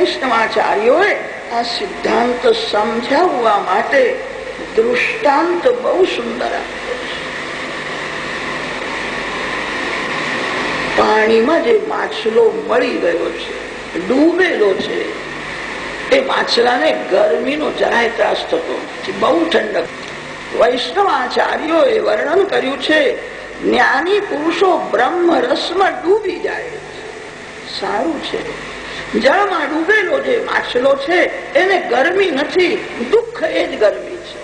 વૈષ્ણવાચાર્યોએ આ સિદ્ધાંત સમજાવવા માટે દૃષ્ટાંત બહુ સુંદર પાણીમાં જે માછલો મળી ગયો છે, ડૂબેલો છે, એ માછલાને ગરમીનો જરાય ત્રાસ થતો બહુ ઠંડક. વૈષ્ણવાચાર્યોએ વર્ણન કર્યું છે, જ્ઞાની પુરુષો બ્રહ્મ રસમાં ડૂબી જાય સારું છે. જળમાં ડૂબેલો જે માછલો છે, એને ગરમી નથી, દુઃખ એ જ ગરમી છે.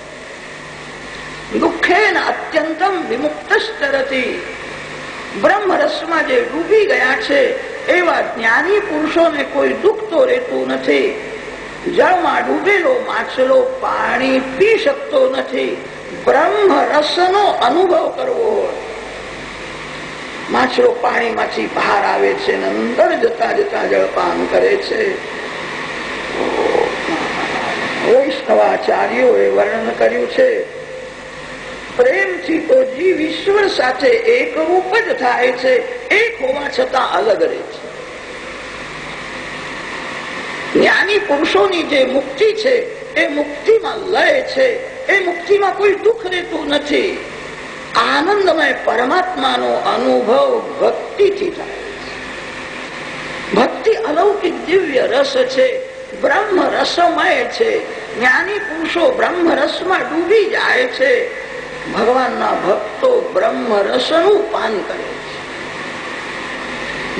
દુઃખે અત્યંતમ વિમુક્ત તરતી બ્રહ્મરસમાં જે ડૂબી ગયા છે, એવા જ્ઞાની પુરુષોને કોઈ દુઃખ તો રહેતું નથી. જળમાં ડૂબેલો માછલો પાણી પી શકતો નથી. બ્રહ્મ રસનો અનુભવ કરવો હોય. માછલો પાણીમાંથી બહાર આવે છે અંદર જતા જતા જળપાન કરે છે. વૈષ્ણવાચાર્યોએ વર્ણન કર્યું છે, પ્રેમથી તો જીવ ઈશ્વર સાથે એક રૂપ જ થાય છે, એક હોવા છતાં અલગ રહે છે. જ્ઞાની પુરુષોની જે મુક્તિ છે, એ મુક્તિમાં લય છે, એ મુક્તિમાં કોઈ દુઃખ રહેતું નથી. આનંદમય પરમાત્માનો અનુભવ ભક્તિથી થાય. ભક્તિ અલૌકિક દિવ્ય રસ છે, બ્રહ્મ રસમય છે, જ્ઞાની પુરુષો બ્રહ્મ રસમાં ડૂબી જાય છે. ભગવાનના ભક્તો બ્રહ્મ રસનું પાન કરે છે.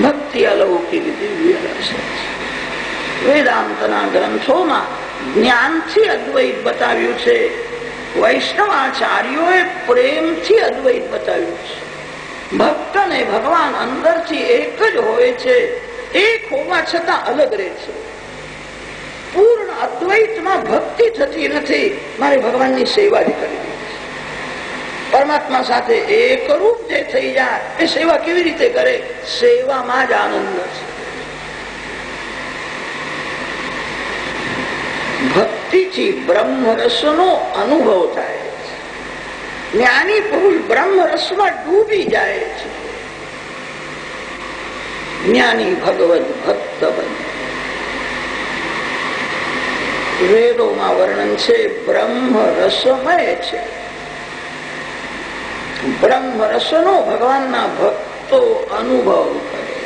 ભક્તિ અલૌકિક દિવ્ય રસ વેદાંતના ગ્રંથોમાં જ્ઞાનથી અદ્વૈત બતાવ્યું છે વૈષ્ણવાચાર્યોએ પ્રેમથી અદ્વૈત બતાવ્યું છે. ભક્ત ને ભગવાન અંદરથી એક જ હોય છે, એક હોવા છતાં અલગ રહે છે. પૂર્ણ અદ્વૈતમાં ભક્તિ થતી નથી, મારે ભગવાનની સેવા જ કરવી પરમાત્મા સાથે એક રૂપ જે થઈ જાય, એ સેવા કેવી રીતે કરે? સેવામાં જ આનંદ છે. ભક્તિથી બ્રહ્મરસ નો અનુભવ થાય જ્ઞાની પુરુષ બ્રહ્મરસમાં ડૂબી જાય છે. જ્ઞાની ભગવદ ભક્ત બને. વેદોમાં વર્ણન છે બ્રહ્મ રસમય છે. બ્રહ્મ રસનો ભગવાનના ભક્તો અનુભવ કરે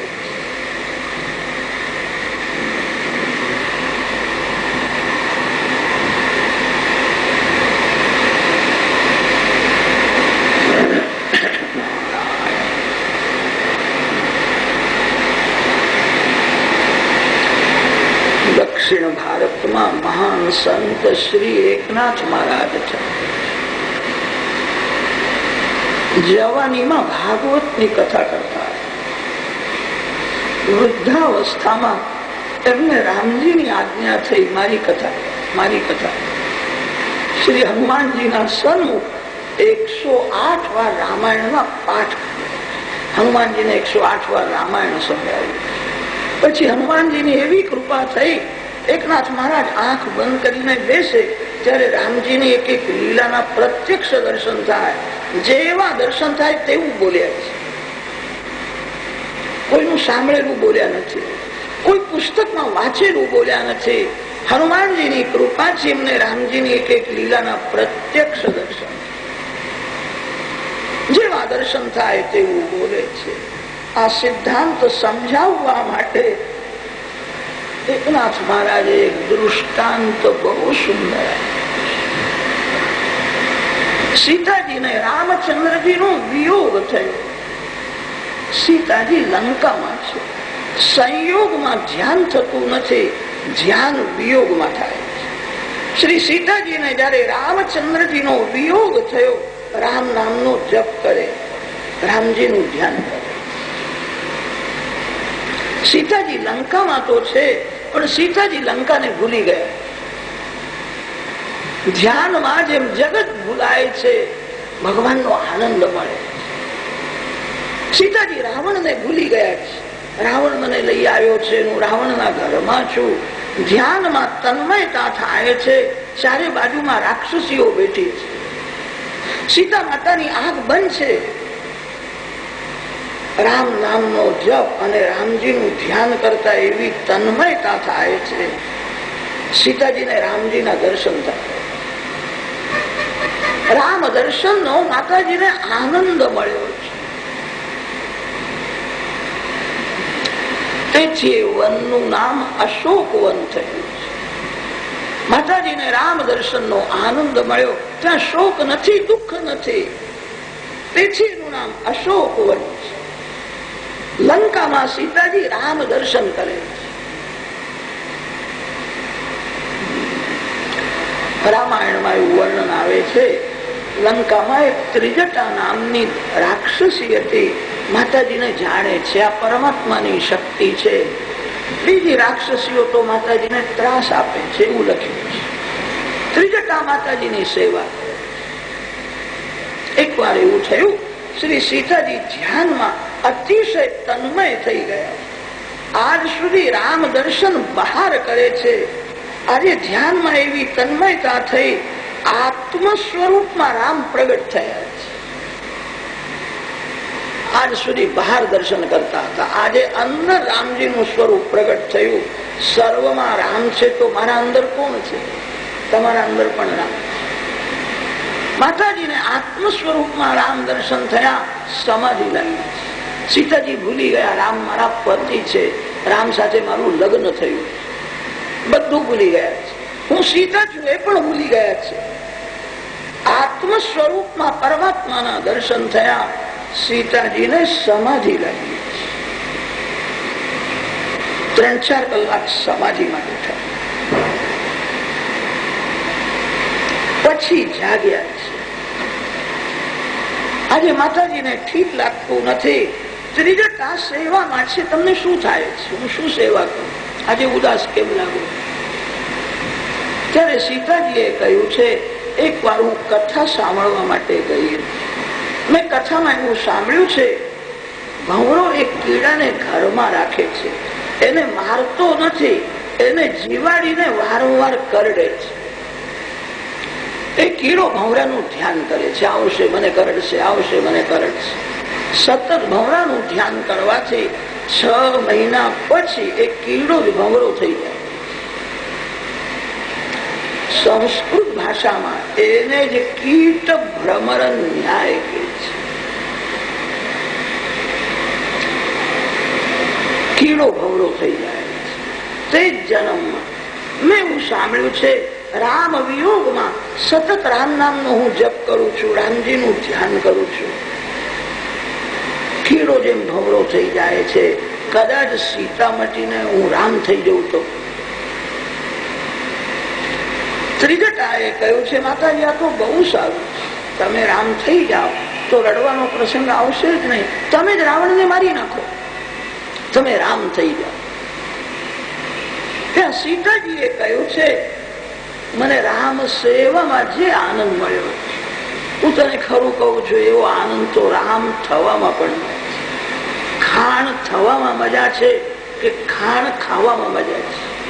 દક્ષિણ ભારતમાં મહાન સંત શ્રી એકનાથ મહારાજ છે. જવાનીમાં ભાગવતની કથા કરતા વૃદ્ધાવસ્થામાં એમને રામજીની આજ્ઞા થઈ મારી કથા મારી કથા. શ્રી હનુમાનજીના સન્મુખ એકસો આઠ વાર રામાયણમાં પાઠ હનુમાનજીને એકસો આઠ વાર રામાયણ સંભળાવ્યું. પછી હનુમાનજીની એવી કૃપા થઈ એકનાથ મહારાજ આંખ બંધ કરીને બેસે ત્યારે રામજીની એક એક લીલાના પ્રત્યક્ષ દર્શન થાય. જેવા દર્શન થાય તેવું બોલ્યા છે. કોઈનું સાંભળેલું બોલ્યા નથી. કોઈ પુસ્તકમાં વાંચેલું બોલ્યા નથી. હનુમાનજીની કૃપાથી એમને રામજીની એક એક લીલાના પ્રત્યક્ષ દર્શન. જેવા દર્શન થાય તેવું બોલે છે. આ સિદ્ધાંત સમજાવવા માટે એકનાથ મહારાજે દૃષ્ટાંત બહુ સુંદર સીતાજીને રામચંદ્રજી નો વિયોગ થયો. સીતાજી લંકામાં છે. સંયોગમાં ધ્યાન થતું નથી. ધ્યાન વિયોગમાં થાય શ્રી સીતાજીને જયારે રામચંદ્રજી નો વિયોગ થયો, રામ નામનો જપ કરે. રામજીનું ધ્યાન કરે. સીતાજી લંકામાં તો છે. પણ સીતાજી લંકાને ભૂલી ગયા. ધ્યાનમાં જેમ જગત ભૂલાય છે, ભગવાનનો આનંદ મળે. સીતાજી રાવણને ભૂલી ગયા છે. રાવણ મને લઈ આવ્યો છે, હું રાવણના ઘરમાં છું. ધ્યાનમાં તન્મયતા થાય છે, ચારે બાજુમાં રાક્ષસીઓ બેઠી છે. સીતા માતાની આંખ બંધ છે. રામ નામનો જપ અને રામજીનું ધ્યાન કરતા એવી તન્મયતા થાય છે. સીતાજીને રામજીના દર્શન થાય. રામ દર્શન નો માતાજીને આનંદ મળ્યો છે. તેથી વનનું નામ અશોક વન થયું છે. માતાજીને રામ દર્શન નો આનંદ મળ્યો. ત્યાં શોક નથી, દુઃખ નથી. તેથી એનું નામ અશોક વન છે. લંકામાં સીતાજી રામ દર્શન કરે રામાયણમાં એવું વર્ણન આવે છે, લંકામાં એક ત્રિજટા નામની રાક્ષસી હતી. માતાજીને જાણે છે, આ પરમાત્માની શક્તિ છે. બીજી રાક્ષસીઓ તો માતાજીને ત્રાસ આપે છે, એવું લખ્યું છે. ત્રિજટા માતાજીની સેવા. એક વાર એવું થયું, શ્રી સીતાજી ધ્યાનમાં અતિશય તન્મય થઈ ગયા. આજ સુધી રામ દર્શન બહાર કરે છે. આજે ધ્યાનમાં એવી તન્મયતા થઈ આત્મ સ્વરૂપમાં રામ પ્રગટ થયા છે. આજ સુધી બહાર દર્શન કરતા હતા. આજે અંદર રામજીનું સ્વરૂપ પ્રગટ થયું. સર્વમાં રામ છે તો મારા અંદર કોણ છે? તમારા અંદર પણ રામ માતાજીને આત્મ સ્વરૂપમાં રામ દર્શન થયા સમાધિ લાગી સીતાજી ભૂલી ગયા, રામ મારા પતિ છે. રામ સાથે મારું લગ્ન થયું. બધું ભૂલી ગયા છે. હું સીતા છું એ પણ ભૂલી ગયા છે. આત્મ સ્વરૂપમાં પરમાત્માના દર્શન થયા, સીતાજીને સમાધિ લાગી. ત્રણ ચાર કલાક સમાધિમાં બેઠા. પછી જાગ્યા છે. આજે માતાજીને ઠીક લાગતું નથી. ત્રીજટા સેવામાં છે તમને શું થાય છે? હું શું સેવા કરું? આજે ઉદાસ કેમ લાગુ? ત્યારે સીતાજીએ કહ્યું છે, એક વાર હું કથા સાંભળવા માટે ગઈ મેં કથામાં એવું સાંભળ્યું છે, ભવરો એક કીડાને ઘરમાં રાખે છે. એને મારતો નથી, એને જીવાડીને વારંવાર કરડે છે. એ કીડો ભવરાનું ધ્યાન કરે છે, આવશે મને કરડશે, આવશે મને કરડશે. સતત ભવરાનું ધ્યાન કરવાથી છ મહિના પછી એ કીડો જ થઈ જાય. સંસ્કૃત ભાષામાં એને જ કીટ ભ્રમર ન્યાય કહે છે. કીડો ભવરો થઈ જાય તે જન્મમાં મેં એવું સાંભળ્યું છે, રામ વિયોગમાં સતત રામ નામનો હું જપ કરું છું, રામજીનું ધ્યાન કરું છું. કીડો જેમ ભવરો થઈ જાય છે. કદાચ સીતા મટીને હું રામ થઈ જઉં તો. ત્રિજટાએ કહ્યું છે, માતાજી, આ તો બહુ સારું. તમે રામ થઈ જાઓ તો રડવાનો પ્રસંગ આવશે જ નહીં. તમે જ રાવણને મારી નાખો. તમે રામ થઈ જાઓ. ત્યાં સીતાજીએ કહ્યું છે, મને રામ સેવામાં જે આનંદ મળ્યો, હું તને ખરું કહું છું, એવો આનંદ તો રામ થવામાં પણ ખાણ થવામાં મજા છે કે ખાણ ખાવામાં મજા છે?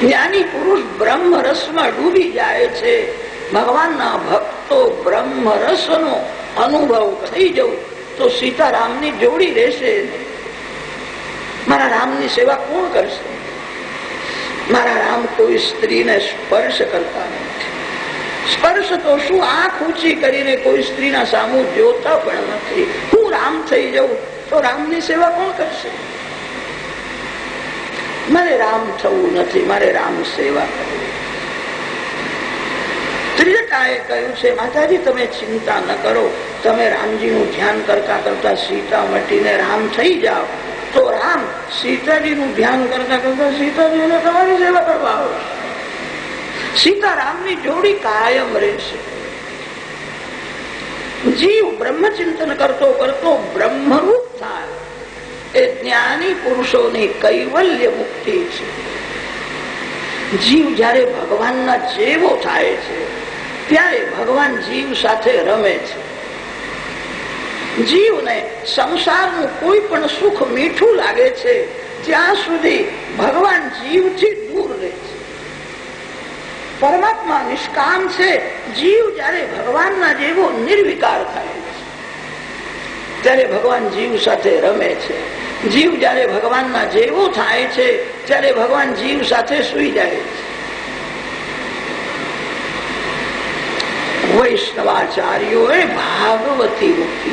જ્ઞાની પુરુષ બ્રહ્મ રસમાં ડૂબી જાય છે. ભગવાનના ભક્તો બ્રહ્મ રસનો અનુભવ થઈ જવું તો સીતારામની જોડી રહેશે મારા રામની સેવા કોણ કરશે? મારા રામ કોઈ સ્ત્રીને સ્પર્શ કરતા નથી. સ્પર્શ તો શું? આંખ ઊંચી કરીને કોઈ સ્ત્રીના સામુ જોતા પણ નથી. હું રામ થઈ જાઉં તો રામની સેવા કોણ કરશે? મારે રામ થવું નથી, મારે રામ સેવા ધ્યાન કરતા કરતા સીતા મટીને તમારી સેવા કરવા આવશે. સીતારામની જોડી કાયમ રહેશે. જીવ બ્રહ્મચિંતન કરતો કરતો બ્રહ્મરૂપ થાય. એ જ્ઞાની પુરુષોની કૈવલ્ય મુક્તિ છે. જીવ જયારે ભગવાનના જેવો થાય છે, ત્યારે ભગવાન જીવ સાથે રમે છે. જીવને સંસારનું કોઈ પણ સુખ મીઠું લાગે છે ત્યાં સુધી ભગવાન જીવથી દૂર રહે છે. પરમાત્મા નિષ્કામ છે, જીવ જયારે ભગવાનના જેવો નિર્વિકાર થાય ત્યારે ભગવાન જીવ સાથે રમે છે. જીવ જયારે ભગવાનના જેવો થાય છે, ત્યારે ભગવાન જીવ સાથે સુઈ જાય છે. વૈષ્ણવાચાર્યોએ ભાગવતી મુક્તિ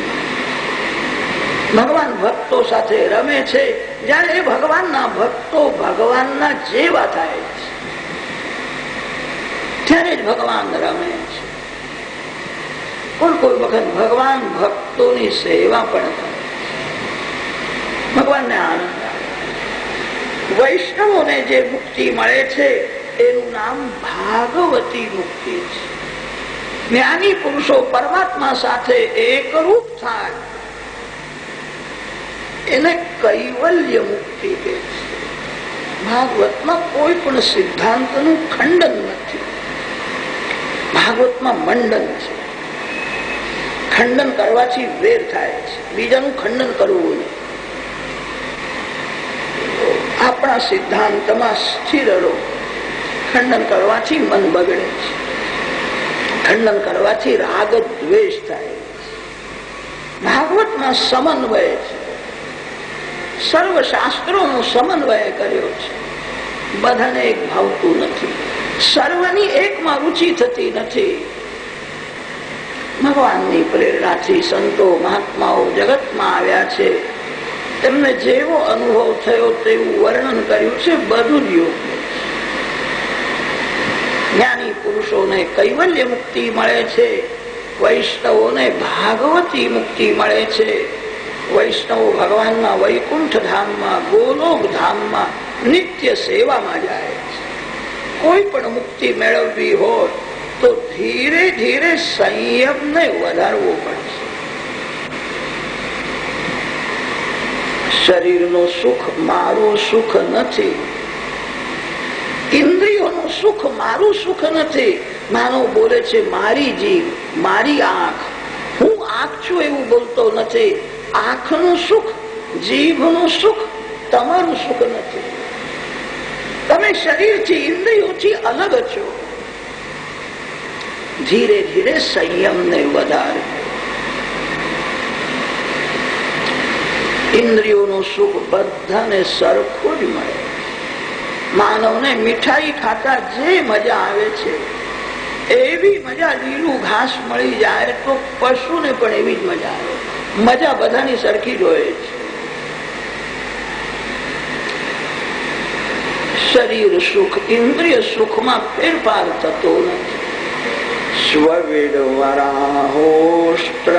ભગવાન ભક્તો સાથે રમે છે, જયારે ભગવાનના ભક્તો ભગવાનના જેવા થાય છે. ત્યારે જ ભગવાન રમે છે. પણ કોઈ વખત ભગવાન ભક્તોની સેવા પણ કરે? ભગવાનને આનંદ વૈષ્ણવોને જે મુક્તિ મળે છે, એનું નામ ભાગવતી મુક્તિ છે. જ્ઞાની પુરુષો પરમાત્મા સાથે એકરૂપ થાય. એને કૈવલ્ય મુક્તિ કે છે. ભાગવતમાં કોઈ પણ સિદ્ધાંતનું ખંડન નથી. ભાગવતમાં મંડન છે. ખંડન કરવાથી વેર થાય છે. બીજાનું ખંડન કરવું આપણા સિદ્ધાંતમાં સ્થિર રહો. ખંડન કરવાથી મન બગડે છે. ખંડન કરવાથી રાગ દ્વેષ થાય ભાગવતમાં સમન્વય છે. સર્વ શાસ્ત્રોનો સમન્વય કર્યો છે. બધાને એક ભાવતું નથી. સર્વની એકમાં રુચિ થતી નથી. ભગવાનની પ્રેરણાથી સંતો, મહાત્માઓ જગતમાં આવ્યા છે. તેમને જેવો અનુભવ થયો તેવું વર્ણન કર્યું છે બધું જ જ્ઞાની પુરુષોને કૈવલ્ય મુક્તિ મળે છે. વૈષ્ણવોને ભાગવતી મુક્તિ મળે છે. વૈષ્ણવો ભગવાનના વૈકુંઠ ધામમાં, ગોલોક ધામમાં, નિત્ય સેવામાં જાય છે. કોઈ પણ મુક્તિ મેળવવી હોય તો ધીરે ધીરે સંયમને વધારવો પડશે. શરીરનું સુખ મારું સુખ નથી. ઇન્દ્રિયોનું સુખ મારું સુખ નથી. માનવ બોલે છે, મારી જીવ મારી આંખ, હું આંખ છું એવું બોલતો નથી. આંખનું સુખ, જીભનું સુખ, તમારું સુખ નથી. તમે શરીરથી, ઇન્દ્રિયોથી અલગ છો. ધીરે ધીરે સંયમને વધારે. ઇન્દ્રિયોનું સુખ બધાને સરખું જ મળે. માનવને મીઠાઈ ખાતા જે મજા આવે છે, એવી મજા લીલું ઘાસ મળી જાય તો પશુને પણ એવી જ મજા આવે. મજા બધાની સરખી જ હોય છે. શરીર સુખ, ઇન્દ્રિય સુખમાં ફેરફાર થતો નથી. સ્વવિડ વરાહોષ્ટ્ર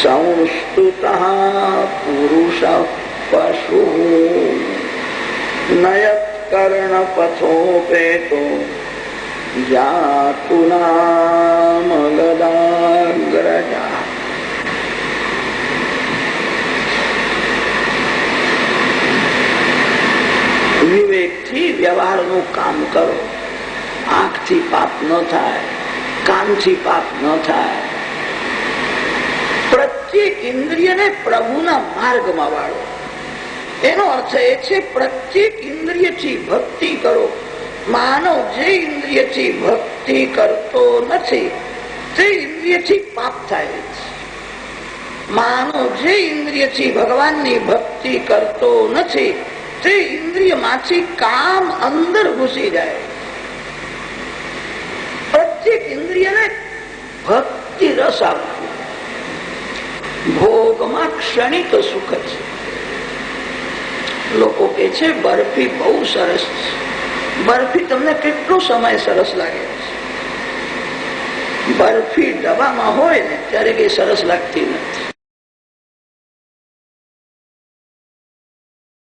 સંસ્તુત પુરુષ પશુ નયત કર્ણ પથોપેતો જાતુ નામ વિવેકથી વ્યવહારનું કામ કરો આંખથી પાપ ન થાય, કાનથી પાપ ન થાય. પ્રત્યેક ઇન્દ્રિયને પ્રભુના માર્ગમાં વાળો. એનો અર્થ એ છે, પ્રત્યેક ઇન્દ્રિયથી ભક્તિ કરો. માનવ જે ઇન્દ્રિયથી ભક્તિ કરતો નથી, તે ઇન્દ્રિયથી પાપ થાય છે માનવ જે ઇન્દ્રિયથી ભગવાનની ભક્તિ કરતો નથી, તે ઇન્દ્રિયમાંથી કામ અંદર ઘૂસી જાય પ્રત્યેક ઇન્દ્રિયને ભક્તિ રસ આપવું ભોગમાં ક્ષણિક સુખ છે લોકો કે છે, બરફી બહુ સરસ છે. બરફી તમને કેટલો સમય સરસ લાગે છે? બરફી ડબ્બામાં હોય ને, ત્યારે કઈ સરસ લાગતી નથી.